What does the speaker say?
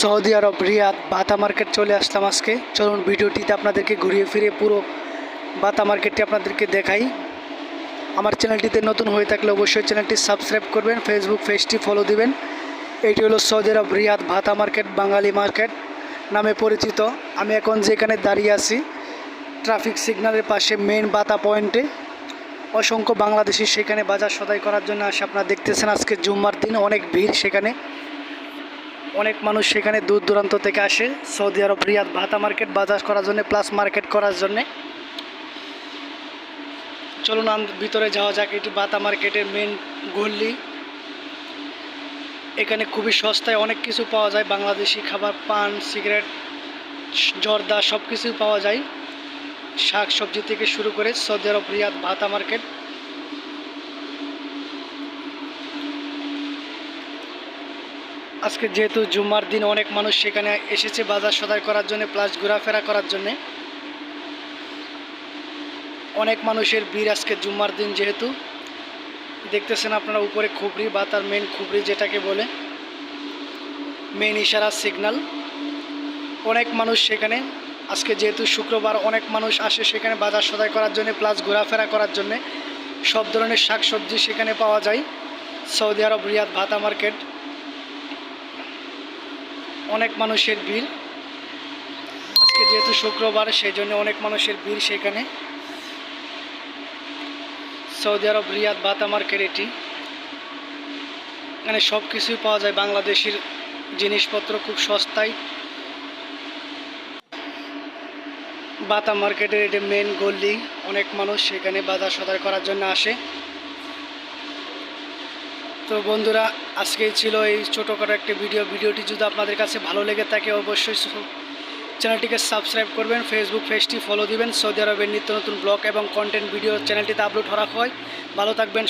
Saudi আরব, রিয়াদ বাতা market চলে আসলাম আজকে। চলুন ভিডিওটিতে আপনাদেরকে ঘুরিয়ে ফিরে পুরো বাতা মার্কেটটি আপনাদেরকে দেখাই। আমার চ্যানেলটিতে নতুন হয়ে থাকলে অবশ্যই চ্যানেলটি সাবস্ক্রাইব করবেন ফেসবুক পেজটি ফলো দিবেন। এটি হলো সৌদি আরব, রিয়াদ ভাতা মার্কেট, বাঙালি মার্কেট নামে পরিচিত। আমি এখন যেখানে দাঁড়িয়ে আছি, ট্রাফিক সিগন্যালের পাশে মেন বাতা পয়েন্টে অসংখ্য বাংলাদেশি সেখানে বাজার সদাই করার জন্য আসে। আপনারা দেখতেছেন আজকে জুম্মার দিন, অনেক ভিড় সেখানে। অনেক মানুষ সেখানে দূর দূরান্ত থেকে আসে। সৌদি আরব, রিয়াদ, ভাতা মার্কেট, বাজার করার জন্য, প্লাস মার্কেট করার জন্যে। চলুন ভিতরে যাওয়া যাক। এটি বাতা মার্কেটের মেন গল্লি এখানে খুবই সস্তায় অনেক কিছু পাওয়া যায়। বাংলাদেশি খাবার, পান, সিগারেট, জর্দা সব কিছুই পাওয়া যায়। শাক সবজি থেকে শুরু করে সৌদি আরব, রিয়াদ, ভাতা মার্কেট। আজকে যেহেতু জুম্মার দিন অনেক মানুষ সেখানে এসেছে বাজার সদাই করার জন্য প্লাস ঘোরাফেরা করার জন্যে। অনেক মানুষের ভিড় আজকে জুম্মার দিন যেহেতু। দেখতেছেন আপনারা উপরে খুবরি বা তার মেন খুবরি যেটাকে বলে মেন ইশারা সিগন্যাল অনেক মানুষ সেখানে, আজকে যেহেতু শুক্রবার অনেক মানুষ আসে সেখানে বাজার সদাই করার জন্য প্লাস ঘোরাফেরা করার জন্য। সব ধরনের শাকসবজি সেখানে পাওয়া যায়। সৌদি আরব, রিয়াদ ভাতা মার্কেট। অনেক মানুষের ভিড়। আজকে যেহেতু শুক্রবার সেই জন্য অনেক মানুষের ভিড় সেখানে। সৌদি আরব, রিয়াদ, বাতা মার্কেট এটি। এখানে সব কিছুই পাওয়া যায়। বাংলাদেশের জিনিসপত্র খুব সস্তায়। বাতা মার্কেটের এটি মেন গল্লি অনেক মানুষ সেখানে বাজার সদাই করার জন্য আসে। তো বন্ধুরা, আজকেই ছিল এই ছোটো করে একটি ভিডিও। ভিডিওটি যদি আপনাদের কাছে ভালো লেগে থাকে, অবশ্যই চ্যানেলটিকে সাবস্ক্রাইব করবেন ফেসবুক পেজটি ফলো দিবেন। সৌদি আরবের নিত্য নতুন ব্লগ এবং কন্টেন্ট ভিডিও চ্যানেলটিতে আপলোড করা হয়। ভালো থাকবেন